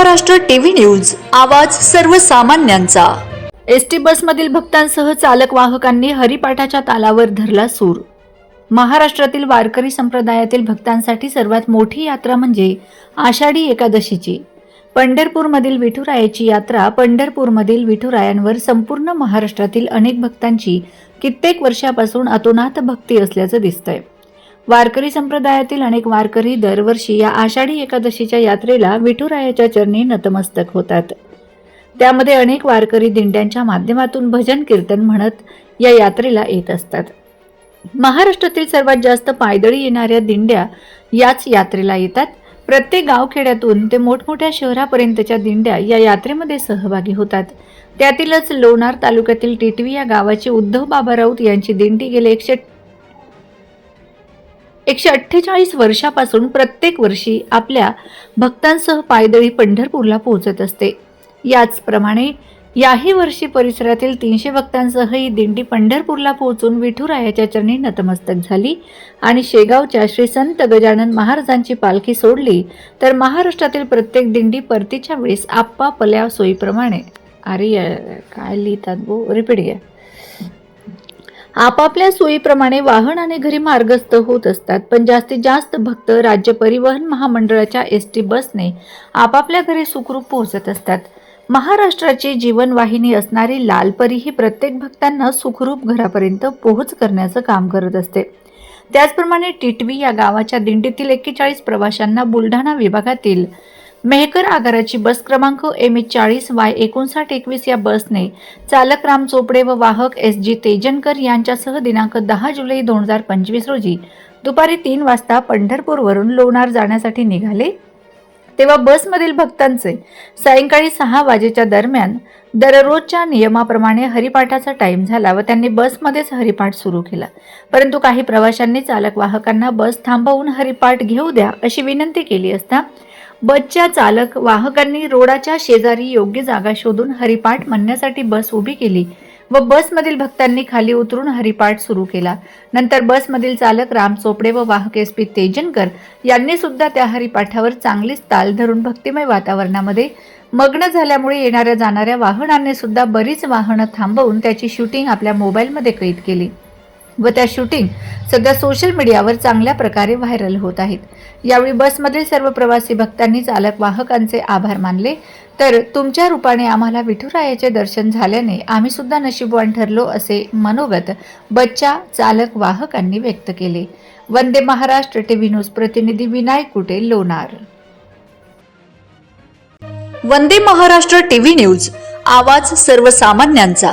Maharashtra TV news आवाज सर्वसामान्यांचा. S T बसमधील भक्तांसह चालक वाहकांनी हरिपाठाच्या तालावर धरला सूर. महाराष्ट्रातील वारकरी संप्रदायातील भक्तांसाठी सर्वात मोठी यात्रा म्हणजे आषाढी एकादशीची. पंढरपूरमधील विठुरायाची यात्रा पंढरपूरमधील विठुरायांवर संपूर्ण महाराष्ट्रातील अनेक भक्तांची कित्येक वर्षापासून अतोनात भक्ती असल्याचं दिसतंय. वारकरी संप्रदायातील अनेक वारकरी दरवर्षी या आषाढी एकादशीच्या यात्रेला विठुरायाच्या चरणी नतमस्तक होतात. त्यामध्ये अनेक वारकरी दिंड्यांच्या माध्यमातून भजन कीर्तन म्हणत या यात्रेला येत असतात. महाराष्ट्रातील सर्वात जास्त पायदळी येणाऱ्या दिंड्या याच यात्रेला येतात. प्रत्येक गावखेड्यातून ते मोठमोठ्या शहरापर्यंतच्या दिंड्या या यात्रेमध्ये सहभागी होतात. त्यातीलच लोणार तालुक्यातील टिटवी या गावाची उद्धव बाबा राऊत यांची दिंडी गेले एकशे एकशे अठ्ठेचाळीस वर्षापासून प्रत्येक वर्षी आपल्या भक्तांसह पायदळी पंढरपूरला पोहोचत असते. याचप्रमाणे याही वर्षी परिसरातील तीनशे भक्तांसह ही दिंडी पंढरपूरला पोहोचून विठुरायाच्या चरणी नतमस्तक झाली आणि शेगावच्या श्री संत गजानन महाराजांची पालखी सोडली तर महाराष्ट्रातील प्रत्येक दिंडी परतीच्या वेळेस आप्पा पल्या सोयीप्रमाणे. अरे काय लिहितात गो रिपीट घ्या. आपापल्या सोयीप्रमाणे वाहन आणि घरी मार्गस्थ होत असतात. पण जास्तीत जास्त भक्त राज्य परिवहन महामंडळाच्या एस टी बसने आपापल्या घरी सुखरूप पोहोचत असतात. महाराष्ट्राची जीवनवाहिनी असणारी लालपरी ही प्रत्येक भक्तांना सुखरूप घरापर्यंत पोहोच करण्याचं काम करत असते. त्याचप्रमाणे टिटवी या गावाच्या दिंडीतील एक्केचाळीस प्रवाशांना बुलढाणा विभागातील मेहकर आगाराची बस क्रमांक एम एच चाळीस वाय एकोणसाठ एकवीस या बसने चालक राम चोपडे व वाहक एस जी तेजनकर यांच्यासह दिनांक दहा जुलै दोन हजार पंचवीस रोजी दुपारी तीन वाजता पंढरपूरवरून लोणार जाण्यासाठी निघाले. तेव्हा बसमधील भक्तांचे सायंकाळी सहा वाजेच्या दरम्यान दररोजच्या नियमाप्रमाणे हरिपाठाचा टाईम झाला व त्यांनी बसमध्येच हरिपाठ सुरू केला. परंतु काही प्रवाशांनी चालक वाहकांना बस थांबवून हरिपाठ घेऊ द्या अशी विनंती केली असता बसच्या चालक वाहकांनी रोडाच्या शेजारी योग्य जागा शोधून हरिपाठ म्हणण्यासाठी बस उभी केली व बसमधील भक्तांनी खाली उतरून हरिपाठ सुरू केला. नंतर बसमधील चालक राम चोपडे व वाहक एस पी तेजनकर यांनी सुद्धा त्या हरिपाठावर चांगलीच ताल धरून भक्तिमय वातावरणामध्ये मग्न झाल्यामुळे येणाऱ्या जाणाऱ्या वाहनांनी सुद्धा बरीच वाहनं थांबवून त्याची शूटिंग आपल्या मोबाईलमध्ये कैद केली. व त्या शूटिंग सध्या सोशल मीडियावर चांगल्या प्रकारे व्हायरल होत आहेत. यावेळी बसमधील सर्व प्रवासी भक्तांनी चालक वाहकांचे आभार मानले. तर तुमच्या रूपाने आम्हाला विठुरायाचे दर्शन झाल्याने आम्ही सुद्धा नशीबवान ठरलो असे मनोगत बच्चा चालक वाहकांनी व्यक्त केले. वंदे महाराष्ट्र टीव्ही न्यूज प्रतिनिधी विनायक कुटे लोणार. वंदे महाराष्ट्र टीव्ही न्यूज आवाज सर्वसामान्यांचा.